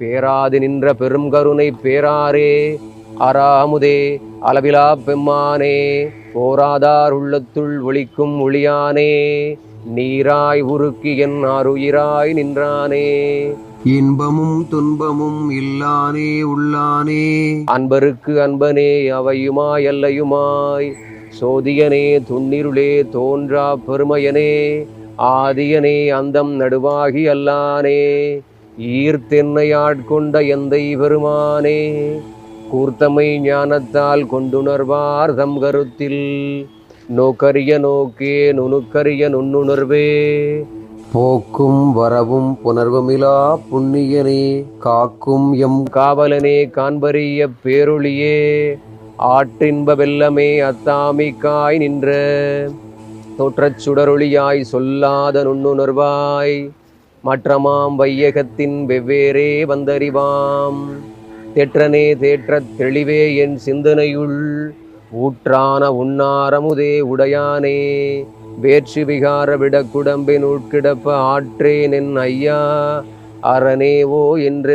பேராது நின்ற பெரும் கருணை பேராரே. அராமுதே அளவிலா பெம்மானே போராதார் உள்ளத்துள் ஒளிக்கும் ஒளியானே. நீராய் உருக்கி என் அருயிராய் நின்றானே. இன்பமும் துன்பமும் இல்லானே உள்ளானே. அன்பருக்கு அன்பனே அவையுமாய் அல்லையுமாய். சோதியனே துன்னிருளே தோன்றா பெருமையனே. ஆதியனே அந்தம் நடுவாகி அல்லானே. ஈர்த்தென்னை ஆட்கொண்ட எந்தை பெருமானே கூர்த்தமை ஞானத்தால் கொண்டுணர்வார் தம் கருத்தில் நோக்கரிய நோக்கே நுணுக்கரிய நுண்ணுணர்வே போக்கும் வரவும் புணர்வுமிலா புண்ணியனே காக்கும் எம் காவலனே காண்பரிய பேருளியே ஆற்றின்ப வெல்லமே அத்தாமிக்காய் நின்ற. தோற்றச் சுடரொளியாய் சொல்லாத நுண்ணுணர்வாய் மற்றமாம் வையகத்தின் வெவ்வேறே வந்தறிவாம். தேற்றனே தேற்றத் தெளிவே என் சிந்தனையுள் ஊற்றான உன்னாரமுதே உடையானே. வேற்று விகார விடக்குடம்பின் உட்கிடப்ப ஆற்றேன் என் ஐயா அரணேவோ என்றென்